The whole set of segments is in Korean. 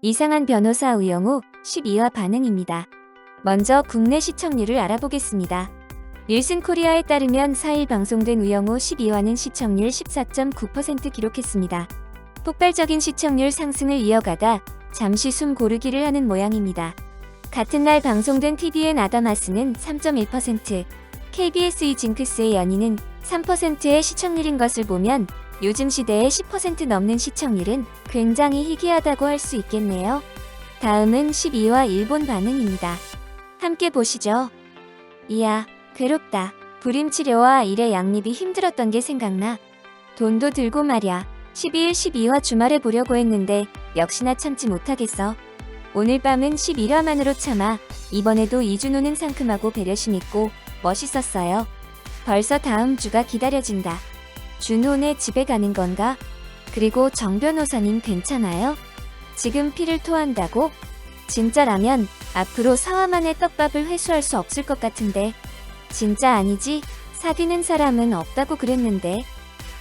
이상한 변호사 우영우 12화 반응입니다. 먼저 국내 시청률을 알아보겠습니다. 닐슨 코리아에 따르면 4일 방송된 우영우 12화는 시청률 14.9% 기록했습니다. 폭발적인 시청률 상승을 이어가다 잠시 숨 고르기를 하는 모양입니다. 같은 날 방송된 TVN 아다마스는 3.1%, KBS 이 징크스의 연인은 3%의 시청률인 것을 보면 요즘 시대의 10% 넘는 시청률은 굉장히 희귀하다고 할 수 있겠네요. 다음은 12화 일본 반응입니다. 함께 보시죠. 이야, 괴롭다. 불임 치료와 일의 양립이 힘들었던 게 생각나. 돈도 들고 말야. 12일 12화 주말에 보려고 했는데 역시나 참지 못하겠어. 오늘 밤은 11화만으로 참아. 이번에도 이준호는 상큼하고 배려심 있고 멋있었어요. 벌써 다음 주가 기다려진다. 준호네 집에 가는 건가? 그리고 정 변호사님 괜찮아요? 지금 피를 토한다고? 진짜라면 앞으로 사화만의 떡밥을 회수할 수 없을 것 같은데. 진짜 아니지? 사귀는 사람은 없다고 그랬는데.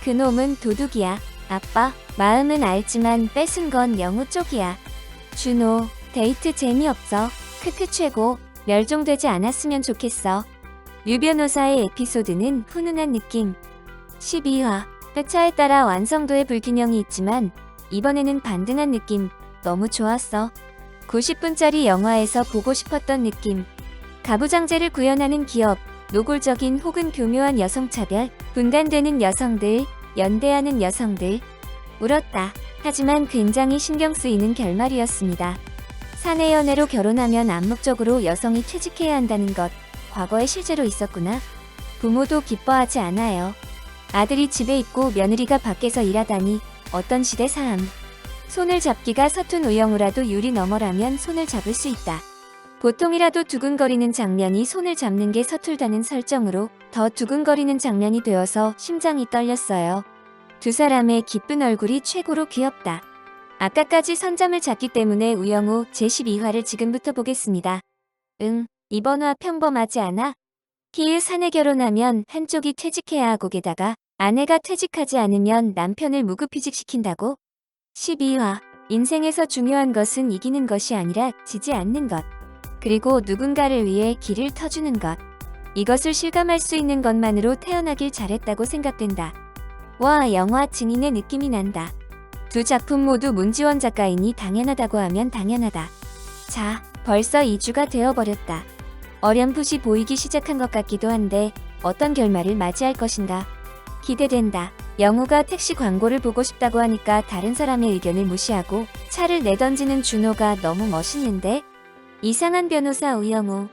그놈은 도둑이야. 아빠, 마음은 알지만 뺏은 건 영우 쪽이야. 준호, 데이트 재미없어. 크크 최고. 멸종되지 않았으면 좋겠어. 류 변호사의 에피소드는 훈훈한 느낌. 12화. 회차에 따라 완성도의 불균형이 있지만 이번에는 반등한 느낌. 너무 좋았어. 90분짜리 영화에서 보고 싶었던 느낌. 가부장제를 구현하는 기업, 노골적인 혹은 교묘한 여성 차별, 분간되는 여성들, 연대하는 여성들. 울었다. 하지만 굉장히 신경 쓰이는 결말이었습니다. 사내 연애로 결혼하면 암묵적으로 여성이 퇴직해야 한다는 것, 과거에 실제로 있었구나. 부모도 기뻐하지 않아요. 아들이 집에 있고 며느리가 밖에서 일하다니 어떤 시대 삶. 손을 잡기가 서툰 우영우라도 유리 너머라면 손을 잡을 수 있다. 보통이라도 두근거리는 장면이 손을 잡는 게 서툴다는 설정으로 더 두근거리는 장면이 되어서 심장이 떨렸어요. 두 사람의 기쁜 얼굴이 최고로 귀엽다. 아까까지 선잠을 잤기 때문에 우영우 제12화를 지금부터 보겠습니다. 응, 이번 화 평범하지 않아? 키읔 사내 결혼하면 한쪽이 퇴직해야 하고 게다가 아내가 퇴직하지 않으면 남편을 무급휴직시킨다고? 12화 인생에서 중요한 것은 이기는 것이 아니라 지지 않는 것. 그리고 누군가를 위해 길을 터주는 것. 이것을 실감할 수 있는 것만으로 태어나길 잘했다고 생각된다. 와, 영화 증인의 느낌이 난다. 두 작품 모두 문지원 작가이니 당연하다고 하면 당연하다. 자, 벌써 2주가 되어버렸다. 어렴풋이 보이기 시작한 것 같기도 한데 어떤 결말을 맞이할 것인가. 기대된다. 영우가 택시 광고를 보고 싶다고 하니까 다른 사람의 의견을 무시하고 차를 내던지는 준호가 너무 멋있는데? 이상한 변호사 우영우.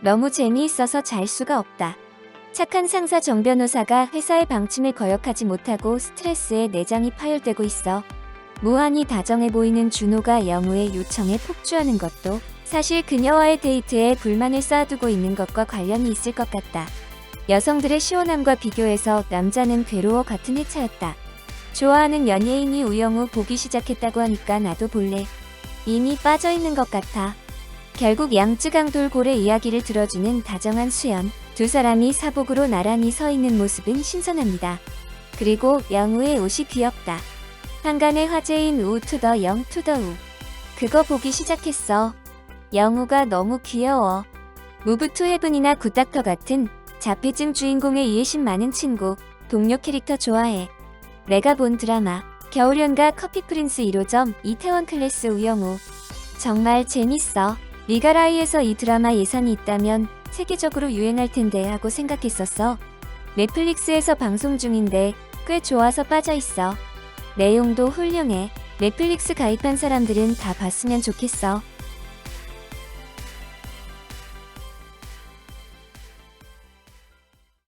너무 재미있어서 잘 수가 없다. 착한 상사 정 변호사가 회사의 방침을 거역하지 못하고 스트레스에 내장이 파열되고 있어. 무한히 다정해 보이는 준호가 영우의 요청에 폭주하는 것도 사실 그녀와의 데이트에 불만을 쌓아두고 있는 것과 관련이 있을 것 같다. 여성들의 시원함과 비교해서 남자는 괴로워 같은 회차였다. 좋아하는 연예인이 우영우 보기 시작했다고 하니까 나도 볼래. 이미 빠져있는 것 같아. 결국 양쯔강 돌고래 이야기를 들어주는 다정한 수연. 두 사람이 사복으로 나란히 서 있는 모습은 신선합니다. 그리고 영우의 옷이 귀엽다. 한간의 화제인 우 투더 영 투더 우. 그거 보기 시작했어. 영우가 너무 귀여워. 무브 투 헤븐이나 굿닥터 같은 자폐증 주인공의 이해심 많은 친구, 동료 캐릭터 좋아해. 내가 본 드라마 겨울연가 커피 프린스 1호점 이태원 클래스 우영우. 정말 재밌어. 리가라이에서 이 드라마 예산이 있다면 세계적으로 유행할 텐데 하고 생각했었어. 넷플릭스에서 방송 중인데 꽤 좋아서 빠져 있어. 내용도 훌륭해. 넷플릭스 가입한 사람들은 다 봤으면 좋겠어.